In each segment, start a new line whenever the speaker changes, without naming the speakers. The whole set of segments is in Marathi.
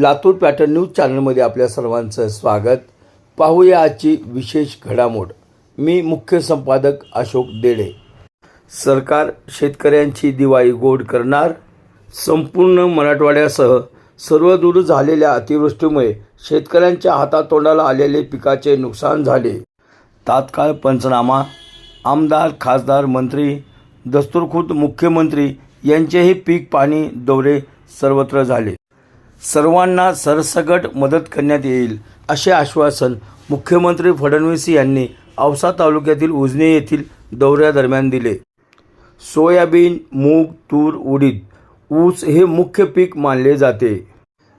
लातूर पॅटर्न न्यूज चॅनलमध्ये आपल्या सर्वांचं स्वागत. पाहूया आजची विशेष घडामोड. मी मुख्य संपादक अशोक देडे. सरकार शेतकऱ्यांची दिवाळी गोड करणार? संपूर्ण मराठवाड्यासह सर्वदूर झालेल्या अतिवृष्टीमुळे शेतकऱ्यांच्या हातातोंडाला आलेले पिकाचे नुकसान झाले. तात्काळ पंचनामा. आमदार खासदार मंत्री दस्तुरखुद मुख्यमंत्री यांचेही पीक पाणी दौरे सर्वत्र झाले. सर्वांना सरसकट मदत करण्यात येईल असे आश्वासन मुख्यमंत्री फडणवीस यांनी औसा तालुक्यातील उजने येथील दौऱ्यादरम्यान दिले. सोयाबीन मूग तूर उडीद ऊस हे मुख्य पीक मानले जाते.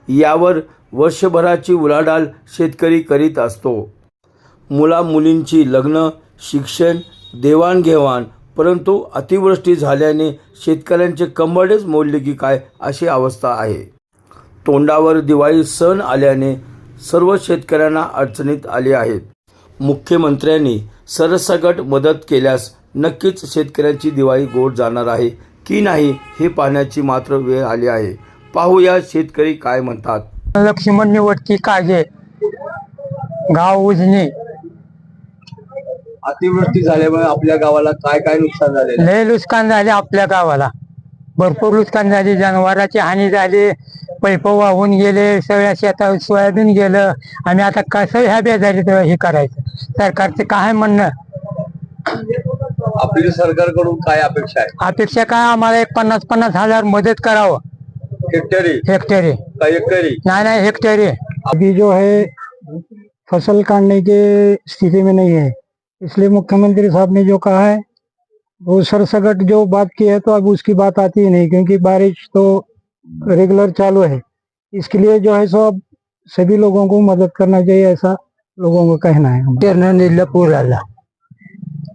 यावर वर्षभराची उलाढाल शेतकरी करीत असतो. मुला मुलींची लग्न शिक्षण देवाणघेवाण परंतु अतिवृष्टी झाल्याने शेतकऱ्यांचे कंबरडेच मोडले की काय अशी अवस्था आहे. तोंडावर दिवाळी सण आल्याने सर्व शेतकऱ्यांना अडचणीत आले आहेत. मुख्यमंत्र्यांनी सरसकट मदत केल्यास नक्कीच शेतकऱ्यांची दिवाळी गोड जाणार आहे की नाही हे पाहण्याची मात्र वेळ आली आहे. पाहूया शेतकरी काय म्हणतात.
लक्ष्मण निवडती काजे गाव उजनी.
अतिवृष्टी झाल्यामुळे आपल्या गावाला काय काय नुकसान झाले
लय नुकसान झाले आपल्या गावाला. भरपूर नुकसान झाली जनावरांची हानी झाली पैप वाहून गेले सगळ्या शेतात सोयाबीन गेलं. आम्ही आता कसं ह्या बेजारीत हे करायचं. सरकारचं काय म्हणणं?
आपली सरकारकडून काय अपेक्षा आहे?
अपेक्षा काय? आम्हाला एक पन्नास पन्नास हज़ार मदत करावं.
हेक्टरी?
हेक्टरी.
का एकरी?
नहीं नहीं हेक्टेयर अभी जो है फ़सल काटने के स्थिति में नहीं है इसलिए मुख्यमंत्री साहब ने जो कहा है वो सरसगट जो बात की है तो अब उसकी बात आती ही नहीं क्योंकि बारिश तो रेगुलर चालू है इसके लिए जो है सो अब सभी लोगों को मदद करना चाहिए ऐसा लोगों का कहना है पेरणा निधीला पूर आला।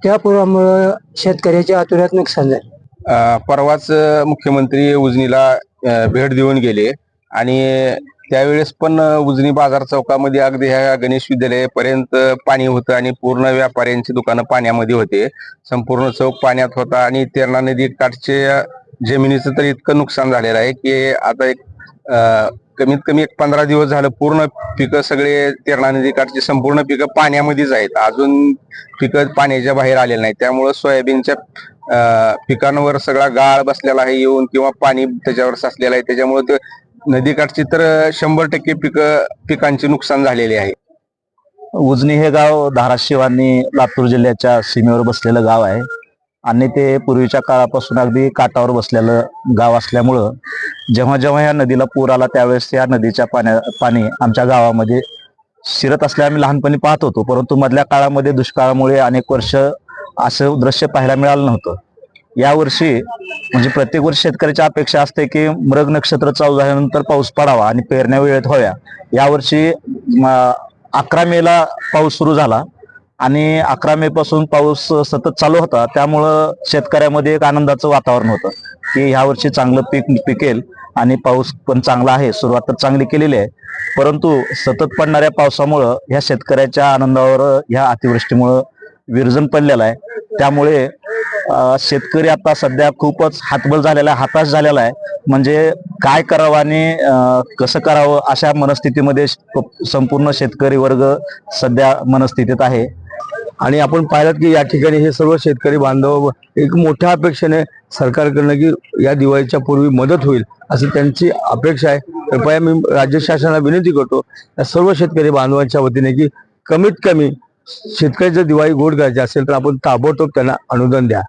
त्या पुरामुळे शेतकऱ्याच्या आतुरात नुकसान झालं.
परवाच मुख्यमंत्री उजनीला अ, भेट देऊन गेले आणि त्यावेळेस पण उजनी बाजार चौकामध्ये अगदी ह्या गणेश विद्यालयापर्यंत पाणी होतं आणि पूर्ण व्यापाऱ्यांची दुकानं पाण्यामध्ये होते. संपूर्ण चौक पाण्यात होता आणि तेरणा नदी काठचे जमिनीचं तर इतकं नुकसान झालेलं आहे की आता एक कमीत कमी एक पंधरा दिवस झालं पूर्ण पिकं सगळे तेरणा नदी काठची संपूर्ण पिकं पाण्यामध्येच आहेत. अजून पिकं पाण्याच्या बाहेर आलेली नाही. त्यामुळं सोयाबीनच्या पिकांवर सगळा गाळ बसलेला आहे येऊन किंवा पाणी त्याच्यावर साचलेलं आहे. त्याच्यामुळे नदीकाठची तर शंभर टक्के पिक पिकांचे नुकसान झालेले आहे.
उजनी हे गाव धाराशिव आणि लातूर जिल्ह्याच्या सीमेवर बसलेलं गाव आहे. आणि ते पूर्वीच्या काळापासून अगदी काठावर बसलेलं गाव असल्यामुळं जेव्हा जेव्हा या नदीला पूर आला त्यावेळेस या नदीच्या पाण्या पाणी आमच्या गावामध्ये शिरत असल्या आम्ही लहानपणी पाहत होतो. परंतु मधल्या काळामध्ये दुष्काळामुळे अनेक वर्ष असं दृश्य पाहायला मिळालं नव्हतं. यावर्षी म्हणजे प्रत्येक वर्षी शेतकऱ्याची अपेक्षा असते की मृग नक्षत्र चालू झाल्यानंतर पाऊस पडावा आणि पेरण्या वेळेत व्हाव्या यावर्षी अकरा मेला पाऊस सुरू झाला आणि अकरा मे पासून पाऊस सतत चालू होता. त्यामुळं शेतकऱ्यामध्ये एक आनंदाचं वातावरण होतं की ह्या वर्षी चांगलं पीक पिकेल आणि पाऊस पण चांगला आहे. सुरुवात तर चांगली केलेली आहे. परंतु सतत पडणाऱ्या पावसामुळं ह्या शेतकऱ्याच्या आनंदावर ह्या अतिवृष्टीमुळं विरजन पडलेलं आहे. त्यामुळे शेतकरी आता सध्या खूपच हातबल झालेला आहे हताश झालेला आहे. म्हणजे काय करावं आणि कसं करावं अशा मनस्थितीमध्ये संपूर्ण शेतकरी वर्ग सध्या मनस्थितीत आहे.
आणि आपण पाहिलं की या ठिकाणी हे सर्व शेतकरी बांधव एक मोठ्या अपेक्षेने सरकारकडनं की या दिवाळीच्या पूर्वी मदत होईल अशी त्यांची अपेक्षा आहे. कृपया मी राज्य शासनाला विनंती करतो या सर्व शेतकरी बांधवांच्या वतीने की कमीत कमी शेतकरी जर दिवाळी गोड करायची असेल तर आपण ताबडतोब त्यांना अनुदान द्या.